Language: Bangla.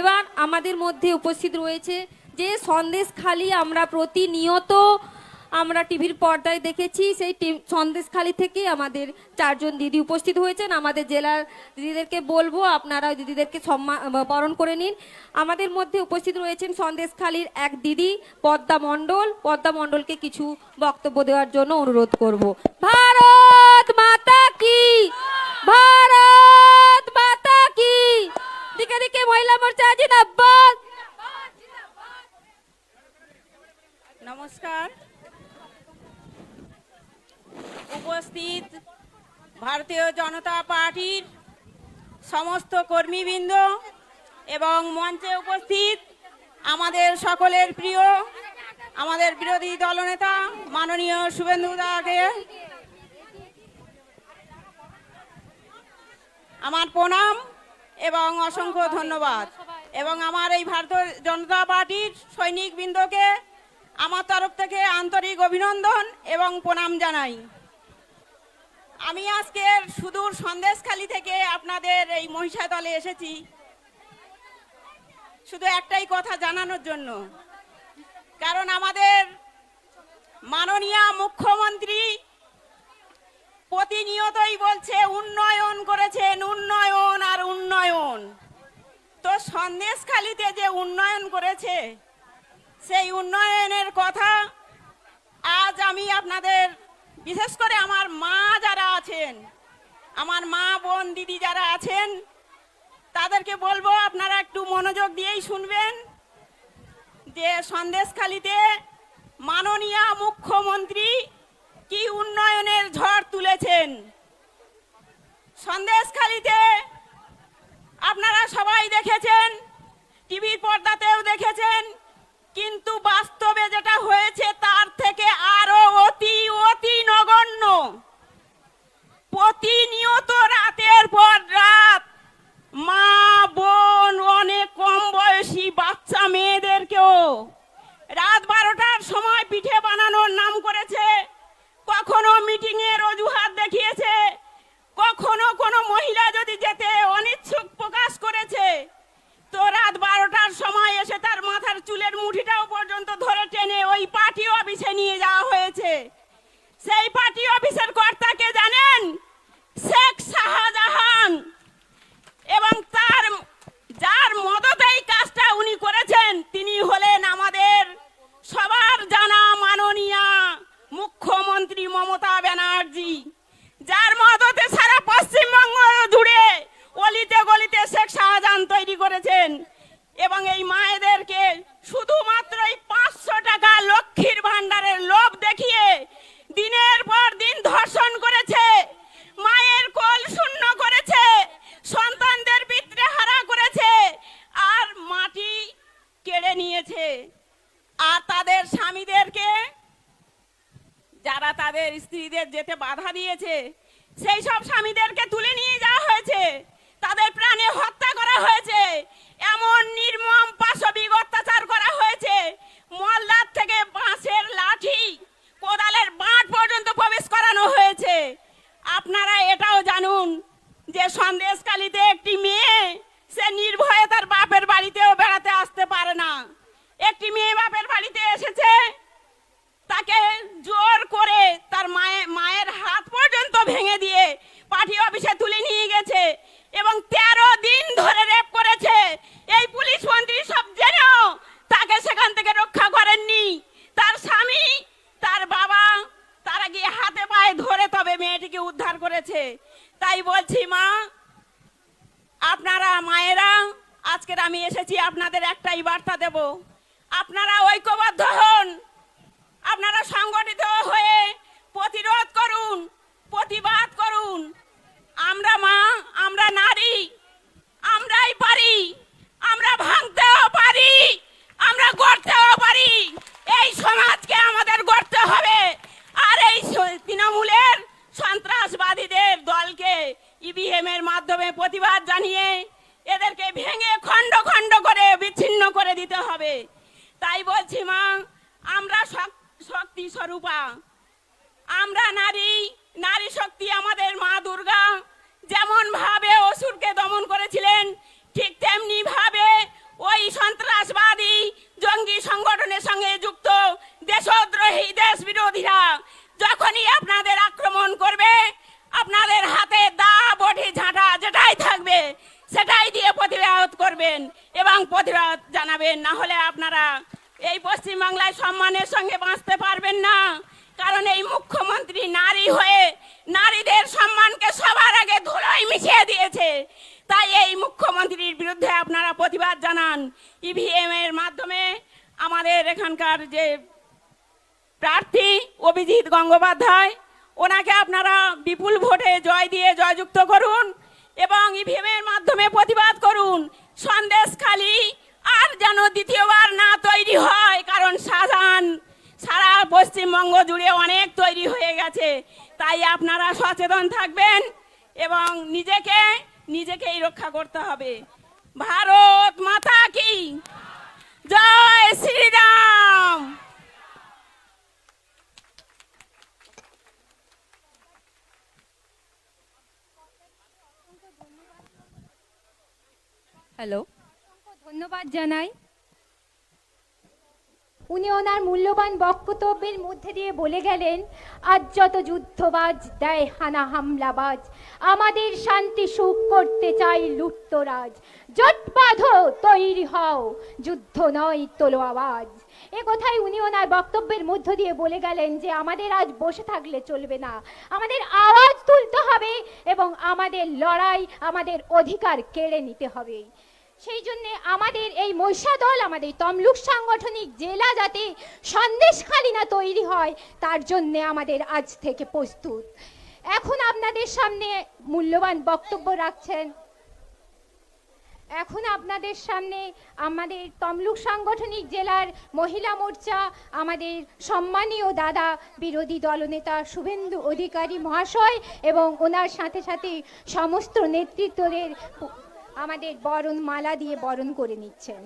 এবার আমাদের মধ্যে উপস্থিত রয়েছে যে সন্দেশ খালি আমরা প্রতিনিয়ত আমরা টিভির পর্দায় দেখেছি, সেই সন্দেশ খালি থেকে আমাদের চারজন দিদি উপস্থিত হয়েছেন। আমাদের জেলার দিদিদেরকে বলব আপনারা দিদিদেরকে সম্মান বরণ করে নিন। আমাদের মধ্যে উপস্থিত রয়েছেন সন্দেশখালির এক দিদি, পদ্মা মণ্ডল। পদ্মা মণ্ডলকে কিছু বক্তব্য দেওয়ার জন্য অনুরোধ করব। ভারত মাতা কি? ভারত মাতা কি দিকে দিকে মহিলা মোর্চা জিন্দাবাদ। নমস্কার। উপস্থিত ভারতীয় জনতা পার্টির সমস্ত কর্মীবৃন্দ এবং মঞ্চে উপস্থিত আমাদের সকলের প্রিয়, আমাদের বিরোধী দলনেতা মাননীয় শুভেন্দু দাকে। আমার প্রণাম এবং অসংখ্য ধন্যবাদ। এবং আমার এই ভারতীয় জনতা পার্টির সৈনিক বৃন্দকে আমার তরফ থেকে আন্তরিক অভিনন্দন এবং প্রণাম জানাই। আমি আজকের সুদূর সন্দেশখালি থেকে আপনাদের এই মহিষা দলে এসেছি। শুধু একটাই কথা জানানোর জন্য, কারণ আমাদের মাননীয় মুখ্যমন্ত্রী প্রতিনিয়তই বলছে, উন্নয়ন করেছেন, উন্নয়ন আর উন্নয়ন। সন্দেশখালিতে যে উন্নয়ন করেছে, সেই উন্নয়নের কথা আজ আমি আপনাদের, বিশেষ করে আমার মা যারা আছেন, আমার মা, বোন, দিদি যারা আছেন, তাদেরকে বলব আপনারা একটু মনোযোগ দিয়েই শুনবেন যে সন্দেশখালিতে মাননীয় মুখ্যমন্ত্রী কি উন্নয়নের ঝড় তুলেছেন। সন্দেশখালিতে আপনারা সবাই দেখেছেন, টিভির পর্দাতেও দেখেছেন, কিন্তু বাস্তবে যেটা হয়েছে তার থেকে আরও অতি অতি নগণ্য। প্রতিনিয়ত রাতের পর রাত মা, বোন, অনেক কম বয়সী বাচ্চা মেয়েদেরকেও রাত বারোটার সময় পিঠে বানানোর নাম করেছে, কখনো মিটিং এর অজুহাত দেখিয়েছে কখনো কোনো মহিলা যদি যেতে অনিচ্ছুক প্রকাশ করেছে, তো রাত বারোটার সময় এসে তার মাথার চুলের মুঠিটাও পর্যন্ত ধরে টেনে ওই পার্টি অফিসে নিয়ে যাওয়া হয়েছে। সেই পার্টি অফিসের কর্তাকে জানেন শেখ শাহজাহান এবং তার যার মদতে এই কাজটা উনি করেছেন তিনি হলেন আমাদের সবার জানা মাননীয়া মুখ্যমন্ত্রী মমতা ব্যানার্জি যার মদতে সারা পশ্চিমবঙ্গ জুড়ে অলিতে গলিতে শেখ শাহজাহান তৈরি করেছেন এবং এই মায়েদেরকে শুধুমাত্র এই পাঁচশো টাকা লক্ষ্মীর ভান্ডারের লোভ দেখিয়ে দিনের পর দিন ধর্ষণ করেছে, মায়ের কোল শূন্য করেছে, সন্তানদের পিত্রে হারা করেছে, আর মাটি কেড়ে নিয়েছে। আর তাদের স্বামীদেরকে যারা তাদের স্ত্রীদের যেতে বাধা দিয়েছে, সেই সব স্বামীদেরকে তুলে নিয়ে যাওয়া হয়েছে তাদের প্রাণে হত্যা করা হয়েছে এমন নির্মম পাশবিক অত্যাচার করা হয়েছে মল্লার থেকে বাঁশের লাঠি কোদালের বাঁট পর্যন্ত প্রবেশ করানো হয়েছে আপনারা এটাও জানুন যে সন্দেশকালীতে একটি মেয়ে, সে নির্ভয়ে তার বাপের বাড়িতেও বেড়াতে আসতে পারে না। একটি মেয়ে বাপের বাড়িতে এসেছে, তাকে জোর করে তার মায়ের মায়ের হাত পর্যন্ত ভেঙে দিয়ে পার্টি অফিসে তুলে নিয়ে গেছে এবং তেরো দিন ধরে রেপ করেছে এই পুলিশ মন্ত্রী সব জেনেও তাকে সেখান থেকে রক্ষা করেননি তার স্বামী তার বাবা তারা গিয়ে হাতে পায়ে ধরে তবে মেয়েটিকে উদ্ধার করেছে। তাই বলছি, মা, আপনারা মায়েরা, আজকের আমি এসেছি, আপনাদের একটাই বার্তা দেব। আপনারা ঐক্যবদ্ধ হন। আপনারা সংগঠিত হয়ে প্রতিরোধ করুন, প্রতিবাদ করুন। আমরা মা, আমরা নারী তাই বলছি, মা, আমরা শক্তি স্বরূপা। আমরা নারী নারী শক্তি আমাদের মা দুর্গা। যেমন ভাবে অসুরকে দমন করেছিলেন, ঠিক তেমনি ভাবে ওই সন্ত্রাসবাদী জঙ্গি সংগঠনের সঙ্গে যুক্ত দেশদ্রোহী দেশ বিরোধীরা যখনই আপনাদের আক্রমণ করবে, আপনাদের হাতে দা, বটি, ঝাঁটা যেটাই থাকবে, সেটাই দিয়ে প্রতিবাদ করবেন এবং প্রতিবাদ জানাবেন। না হলে আপনারা এই পশ্চিমবাংলায় সম্মানের সঙ্গে বাঁচতে পারবেন না। কারণ এই মুখ্যমন্ত্রী নারী হয়ে নারীদের সম্মানকে সবার আগে ধুলোয় মিশিয়ে দিয়েছে। তাই এই মুখ্যমন্ত্রীর বিরুদ্ধে আপনারা প্রতিবাদ জানান। ইভিএম এর মাধ্যমে আমাদের এখানকার যে প্রার্থী অভিজিৎ গঙ্গোপাধ্যায়, ওনাকে আপনারা বিপুল ভোটে জয় দিয়ে জয়যুক্ত করুন এবং ইভিএম এর মাধ্যমে প্রতিবাদ করুন সন্দেশখালী আর যেন দ্বিতীয়বার না তৈরি হয় কারণ শাহজাহান সারা পশ্চিমবঙ্গ জুড়ে অনেক তৈরি হয়ে গেছে তাই আপনারা সচেতন থাকবেন এবং নিজেকে নিজেকেই রক্ষা করতে হবে। ভারত মাতা কি? জয় শ্রীরাম! হ্যালো ধন্যবাদ জানাই। উনি ওনার মূল্যবান বক্তব্যের মধ্যে দিয়ে বলে গেলেন, আজ যত যুদ্ধবাজ দেয় হানা হামলাবাজ, আমাদের শান্তি সুখ করতে চাই লুট্তরাজ জট বাঁধো, তৈরি হও, যুদ্ধ নয় তোলো আওয়াজ এ কথাই উনি ওনার বক্তব্যের মধ্য দিয়ে বলে গেলেন যে, আমাদের আজ বসে থাকলে চলবে না। আমাদের আওয়াজ তুলতে হবে এবং আমাদের লড়াই, আমাদের অধিকার কেড়ে নিতে হবে। সেই জন্য আমাদের এই মহিষাদল, আমাদের তমলুক সাংগঠনিক জেলা যাতে সন্দেশখালী না তৈরি হয়, তার জন্য আমাদের আজ থেকে প্রস্তুত। এখন আপনাদের সামনে মূল্যবান বক্তব্য রাখছেন। এখন আপনাদের সামনে আমাদের তমলুক সাংগঠনিক জেলার মহিলা মোর্চা, আমাদের সম্মানীয় দাদা বিরোধী দলনেতা শুভেন্দু অধিকারী মহাশয় এবং ওনার সাথে সাথে সমস্ত নেতৃত্বদের আমাদের বরণ মালা দিয়ে বরণ করে নিচ্ছেন।